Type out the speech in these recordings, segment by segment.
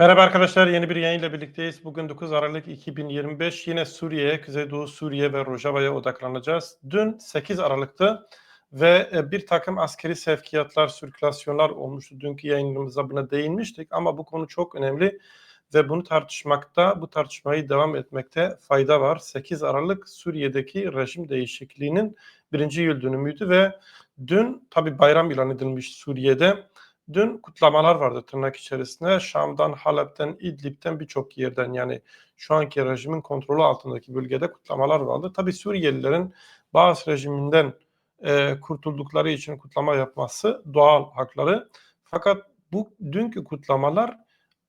Merhaba arkadaşlar, yeni bir yayınla birlikteyiz. Bugün 9 Aralık 2025. Yine Suriye, Kuzeydoğu Suriye ve Rojava'ya odaklanacağız. Dün 8 Aralık'tı ve e, bir takım askeri sevkiyatlar, sirkülasyonlar olmuştu. Dünkü yayınımızda buna değinmiştik ama bu konu çok önemli ve bunu tartışmakta, bu tartışmayı devam etmekte fayda var. 8 Aralık Suriye'deki rejim değişikliğinin birinci yıl dönümüydü ve dün tabi bayram ilan edilmiş Suriye'de. Dün kutlamalar vardı tırnak içerisinde. Şam'dan, Halep'ten, İdlib'den birçok yerden yani şu anki rejimin kontrolü altındaki bölgede kutlamalar vardı. Tabi Suriyelilerin bazı rejiminden e, kurtuldukları için kutlama yapması doğal hakları. Fakat bu dünkü kutlamalar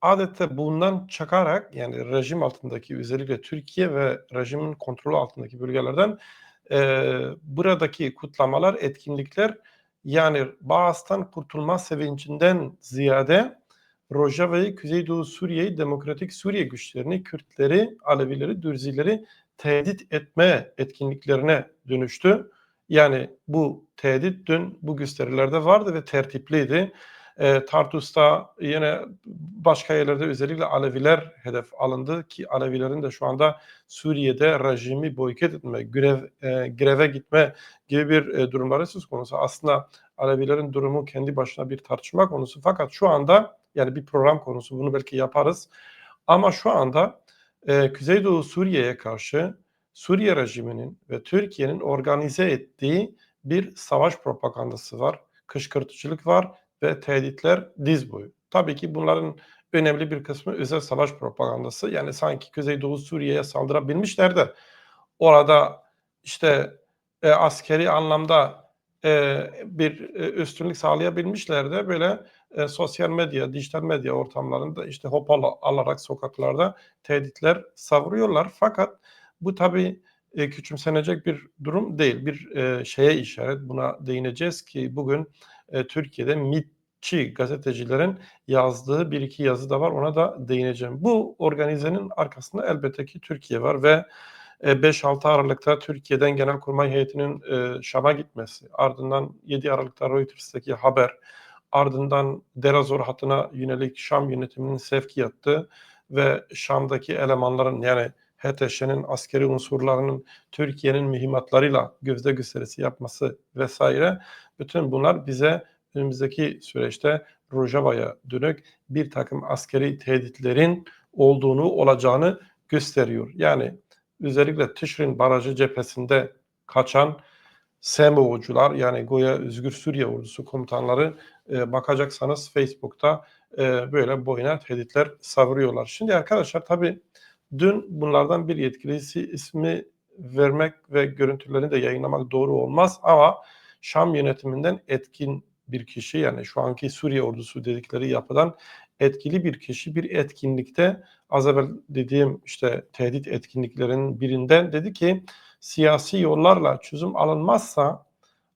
adeta bundan çakarak yani rejim altındaki özellikle Türkiye ve rejimin kontrolü altındaki bölgelerden e, buradaki kutlamalar, etkinlikler yani Bağız'tan kurtulma sevincinden ziyade Rojava'yı, Kuzeydoğu Suriye'yi, Demokratik Suriye güçlerini, Kürtleri, Alevileri, Dürzileri tehdit etme etkinliklerine dönüştü. Yani bu tehdit dün bu gösterilerde vardı ve tertipliydi. E, Tartus'ta yine başka yerlerde özellikle Aleviler hedef alındı ki Alevilerin de şu anda Suriye'de rejimi boykot etme, grev, e, greve gitme gibi bir e, durumları söz konusu. Aslında Alevilerin durumu kendi başına bir tartışma konusu. Fakat şu anda yani bir program konusu bunu belki yaparız. Ama şu anda e, Kuzeydoğu Suriye'ye karşı Suriye rejiminin ve Türkiye'nin organize ettiği bir savaş propagandası var. Kışkırtıcılık var ve tehditler diz boyu. Tabii ki bunların önemli bir kısmı özel savaş propagandası. Yani sanki Kuzeydoğu Suriye'ye saldırabilmişler de orada işte e, askeri anlamda e, bir e, üstünlük sağlayabilmişler de böyle e, sosyal medya, dijital medya ortamlarında işte hopal alarak sokaklarda tehditler savuruyorlar. Fakat bu tabii e, küçümsenecek bir durum değil. Bir e, şeye işaret buna değineceğiz ki bugün e, Türkiye'de MİTçi gazetecilerin yazdığı bir iki yazı da var ona da değineceğim. Bu organizenin arkasında elbette ki Türkiye var ve 5-6 e, Aralık'ta Türkiye'den Genelkurmay heyetinin e, Şam'a gitmesi, ardından 7 Aralık'ta Reuters'taki haber, ardından Derazor hattına yönelik Şam yönetiminin sevkiyatı ve Şam'daki elemanların yani HTŞ'nin askeri unsurlarının Türkiye'nin mühimmatlarıyla gözde gösterisi yapması vesaire bütün bunlar bize önümüzdeki süreçte Rojava'ya dönük bir takım askeri tehditlerin olduğunu olacağını gösteriyor. Yani özellikle Tişrin Barajı cephesinde kaçan SMO'cular yani Goya Özgür Suriye Ordusu komutanları e, bakacaksanız Facebook'ta e, böyle boyuna tehditler savuruyorlar. Şimdi arkadaşlar tabii Dün bunlardan bir yetkilisi ismi vermek ve görüntülerini de yayınlamak doğru olmaz ama Şam yönetiminden etkin bir kişi yani şu anki Suriye ordusu dedikleri yapıdan etkili bir kişi bir etkinlikte az evvel dediğim işte tehdit etkinliklerinin birinden dedi ki siyasi yollarla çözüm alınmazsa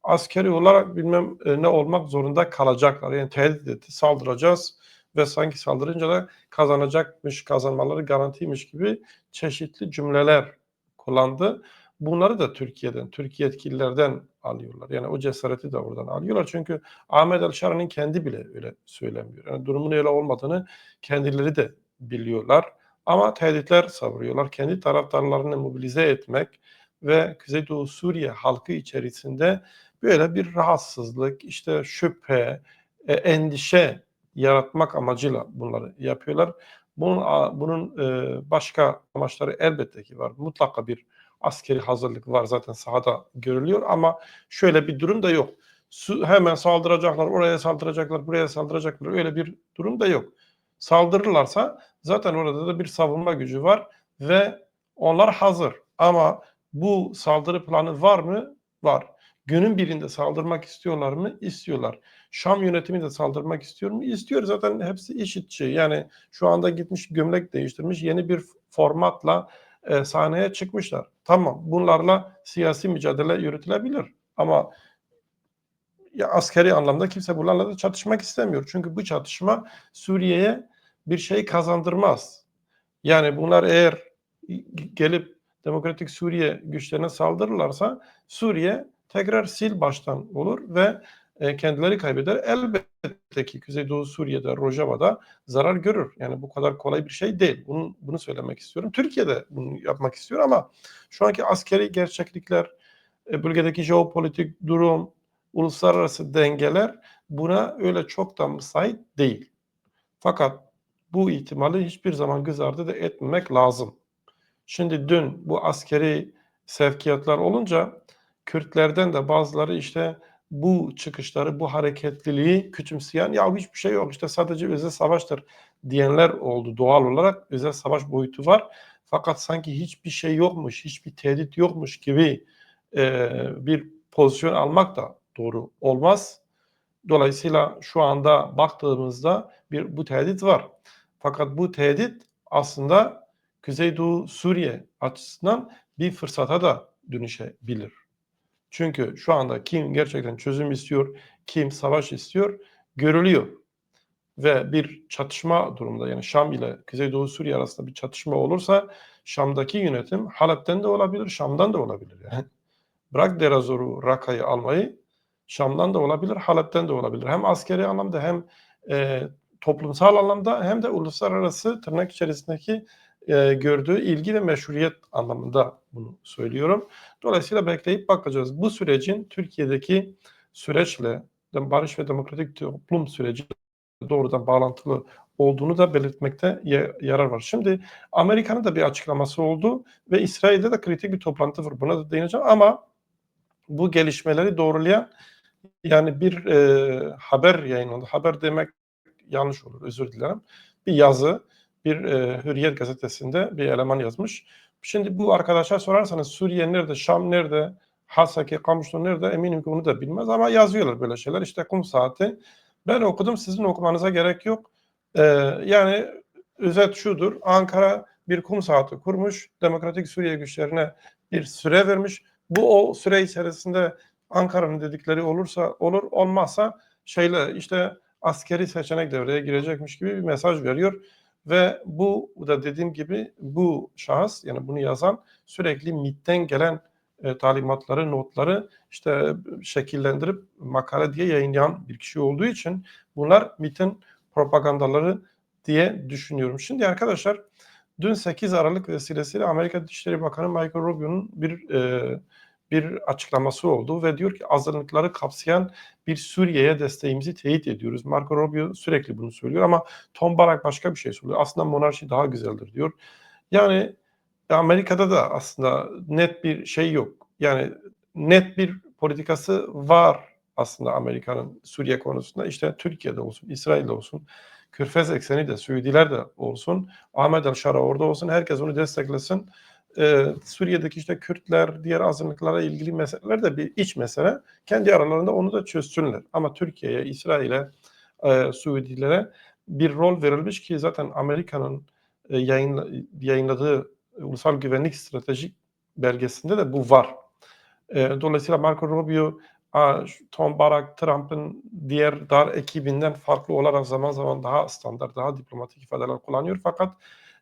askeri olarak bilmem e, ne olmak zorunda kalacaklar. Yani tehdit etti saldıracağız ve sanki saldırınca da kazanacakmış, kazanmaları garantiymiş gibi çeşitli cümleler kullandı. Bunları da Türkiye'den, Türkiye yetkililerden alıyorlar. Yani o cesareti de oradan alıyorlar. Çünkü Ahmet El kendi bile öyle söylemiyor. Yani durumun öyle olmadığını kendileri de biliyorlar. Ama tehditler savuruyorlar. Kendi taraftarlarını mobilize etmek ve Kuzeydoğu Suriye halkı içerisinde böyle bir rahatsızlık, işte şüphe, e, endişe yaratmak amacıyla bunları yapıyorlar. Bunun bunun e, başka amaçları elbette ki var. Mutlaka bir askeri hazırlık var zaten sahada görülüyor ama şöyle bir durum da yok. Hemen saldıracaklar, oraya saldıracaklar, buraya saldıracaklar. Öyle bir durum da yok. Saldırırlarsa zaten orada da bir savunma gücü var ve onlar hazır. Ama bu saldırı planı var mı? Var. Günün birinde saldırmak istiyorlar mı? İstiyorlar. Şam yönetimi de saldırmak istiyor mu? İstiyor. Zaten hepsi işitçi. Yani şu anda gitmiş gömlek değiştirmiş yeni bir formatla e, sahneye çıkmışlar. Tamam bunlarla siyasi mücadele yürütülebilir. Ama ya askeri anlamda kimse bunlarla da çatışmak istemiyor. Çünkü bu çatışma Suriye'ye bir şey kazandırmaz. Yani bunlar eğer gelip Demokratik Suriye güçlerine saldırırlarsa Suriye tekrar sil baştan olur ve e, kendileri kaybeder. Elbette ki Kuzeydoğu Suriye'de, Rojava'da zarar görür. Yani bu kadar kolay bir şey değil. Bunu, bunu söylemek istiyorum. Türkiye'de bunu yapmak istiyor ama şu anki askeri gerçeklikler, e, bölgedeki jeopolitik durum, uluslararası dengeler buna öyle çok da müsait değil. Fakat bu ihtimali hiçbir zaman göz ardı da etmemek lazım. Şimdi dün bu askeri sevkiyatlar olunca Kürtlerden de bazıları işte bu çıkışları, bu hareketliliği küçümseyen ya hiçbir şey yok işte sadece özel savaştır diyenler oldu. Doğal olarak özel savaş boyutu var. Fakat sanki hiçbir şey yokmuş, hiçbir tehdit yokmuş gibi e, bir pozisyon almak da doğru olmaz. Dolayısıyla şu anda baktığımızda bir bu tehdit var. Fakat bu tehdit aslında Kuzeydoğu Suriye açısından bir fırsata da dönüşebilir. Çünkü şu anda kim gerçekten çözüm istiyor, kim savaş istiyor görülüyor. Ve bir çatışma durumunda yani Şam ile Kuzeydoğu Suriye arasında bir çatışma olursa Şam'daki yönetim Halep'ten de olabilir, Şam'dan da olabilir. Yani bırak Derazor'u, Raka'yı almayı Şam'dan da olabilir, Halep'ten de olabilir. Hem askeri anlamda hem e, toplumsal anlamda hem de uluslararası tırnak içerisindeki e, gördüğü ilgi ve meşruiyet anlamında bunu söylüyorum. Dolayısıyla bekleyip bakacağız. Bu sürecin Türkiye'deki süreçle barış ve demokratik toplum süreci doğrudan bağlantılı olduğunu da belirtmekte yarar var. Şimdi Amerika'nın da bir açıklaması oldu ve İsrail'de de kritik bir toplantı var. Buna da değineceğim ama bu gelişmeleri doğrulayan yani bir e, haber yayınlandı. Haber demek yanlış olur özür dilerim. Bir yazı bir e, Hürriyet gazetesinde bir eleman yazmış. Şimdi bu arkadaşa sorarsanız Suriye nerede, Şam nerede, Hasaki, Kamışlı nerede eminim ki onu da bilmez ama yazıyorlar böyle şeyler. İşte kum saati. Ben okudum sizin okumanıza gerek yok. Ee, yani özet şudur. Ankara bir kum saati kurmuş. Demokratik Suriye güçlerine bir süre vermiş. Bu o süre içerisinde Ankara'nın dedikleri olursa olur olmazsa şeyle işte askeri seçenek devreye girecekmiş gibi bir mesaj veriyor. Ve bu da dediğim gibi bu şahıs yani bunu yazan sürekli MIT'ten gelen e, talimatları, notları işte şekillendirip makale diye yayınlayan bir kişi olduğu için bunlar MIT'in propagandaları diye düşünüyorum. Şimdi arkadaşlar dün 8 Aralık vesilesiyle Amerika Dışişleri Bakanı Michael Rubio'nun bir e, bir açıklaması oldu ve diyor ki azınlıkları kapsayan bir Suriye'ye desteğimizi teyit ediyoruz. Marco Rubio sürekli bunu söylüyor ama Tom Barak başka bir şey söylüyor. Aslında monarşi daha güzeldir diyor. Yani Amerika'da da aslında net bir şey yok. Yani net bir politikası var aslında Amerika'nın Suriye konusunda. İşte Türkiye'de olsun, İsrail'de olsun, Körfez ekseni de, Suudiler de olsun, Ahmet El-Şara orada olsun, herkes onu desteklesin e, Suriye'deki işte Kürtler, diğer azınlıklara ilgili meseleler de bir iç mesele. Kendi aralarında onu da çözsünler. Ama Türkiye'ye, İsrail'e, e, Suudilere bir rol verilmiş ki zaten Amerika'nın e, yayın, yayınladığı ulusal güvenlik stratejik belgesinde de bu var. E, dolayısıyla Marco Rubio, Tom Barak, Trump'ın diğer dar ekibinden farklı olarak zaman zaman daha standart, daha diplomatik ifadeler kullanıyor. Fakat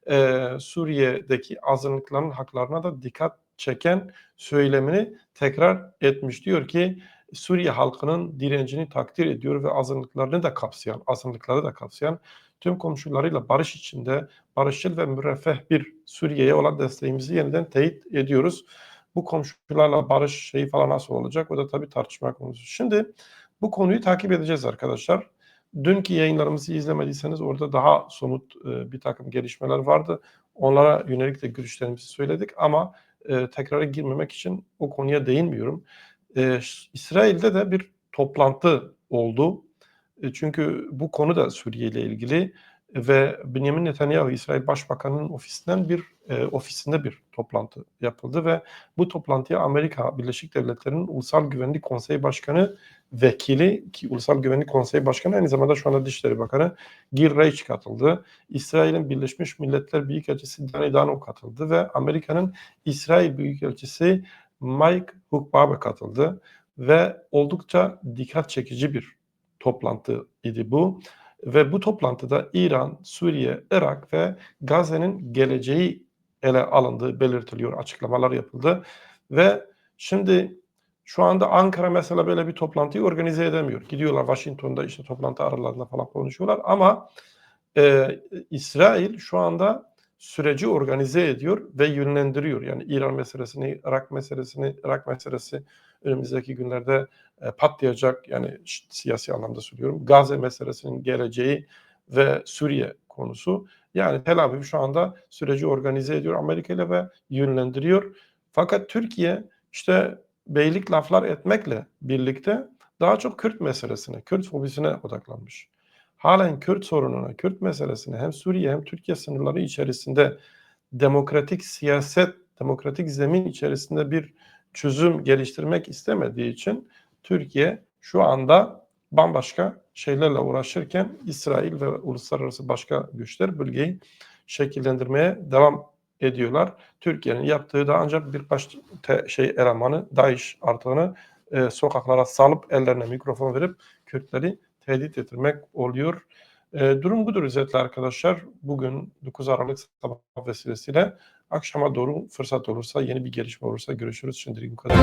e, Suriye'deki azınlıkların haklarına da dikkat çeken söylemini tekrar etmiş. Diyor ki Suriye halkının direncini takdir ediyor ve azınlıklarını da kapsayan, azınlıkları da kapsayan tüm komşularıyla barış içinde barışçıl ve müreffeh bir Suriye'ye olan desteğimizi yeniden teyit ediyoruz. Bu komşularla barış şeyi falan nasıl olacak? O da tabii tartışma konusu. Şimdi bu konuyu takip edeceğiz arkadaşlar. Dünkü yayınlarımızı izlemediyseniz orada daha somut e, bir takım gelişmeler vardı. Onlara yönelik de görüşlerimizi söyledik ama e, tekrara girmemek için o konuya değinmiyorum. E, İsrail'de de bir toplantı oldu. E, çünkü bu konu da Suriye ile ilgili ve Benjamin Netanyahu İsrail Başbakanı'nın ofisinden bir e, ofisinde bir toplantı yapıldı ve bu toplantıya Amerika Birleşik Devletleri'nin Ulusal Güvenlik Konseyi Başkanı vekili ki Ulusal Güvenlik Konseyi Başkanı aynı zamanda şu anda Dışişleri Bakanı Gil Reich katıldı. İsrail'in Birleşmiş Milletler Büyükelçisi Dani Danon katıldı ve Amerika'nın İsrail Büyükelçisi Mike Hukbabe katıldı ve oldukça dikkat çekici bir toplantı idi bu. Ve bu toplantıda İran, Suriye, Irak ve Gazze'nin geleceği ele alındığı belirtiliyor, açıklamalar yapıldı. Ve şimdi Şu anda Ankara mesela böyle bir toplantıyı organize edemiyor. Gidiyorlar Washington'da işte toplantı aralarında falan konuşuyorlar ama e, İsrail şu anda süreci organize ediyor ve yönlendiriyor. Yani İran meselesini, Irak meselesini, Irak meselesi önümüzdeki günlerde e, patlayacak. Yani siyasi anlamda söylüyorum. Gazze meselesinin geleceği ve Suriye konusu. Yani Tel Aviv şu anda süreci organize ediyor Amerika ile ve yönlendiriyor. Fakat Türkiye işte beylik laflar etmekle birlikte daha çok Kürt meselesine, Kürt fobisine odaklanmış. Halen Kürt sorununa, Kürt meselesine hem Suriye hem Türkiye sınırları içerisinde demokratik siyaset, demokratik zemin içerisinde bir çözüm geliştirmek istemediği için Türkiye şu anda bambaşka şeylerle uğraşırken İsrail ve uluslararası başka güçler bölgeyi şekillendirmeye devam ediyorlar. Türkiye'nin yaptığı da ancak birkaç te- şey elemanı, DAEŞ artığını e, sokaklara salıp ellerine mikrofon verip Kürtleri tehdit ettirmek oluyor. E, durum budur özetle arkadaşlar. Bugün 9 Aralık sabah vesilesiyle akşama doğru fırsat olursa, yeni bir gelişme olursa görüşürüz. Şimdilik bu kadar.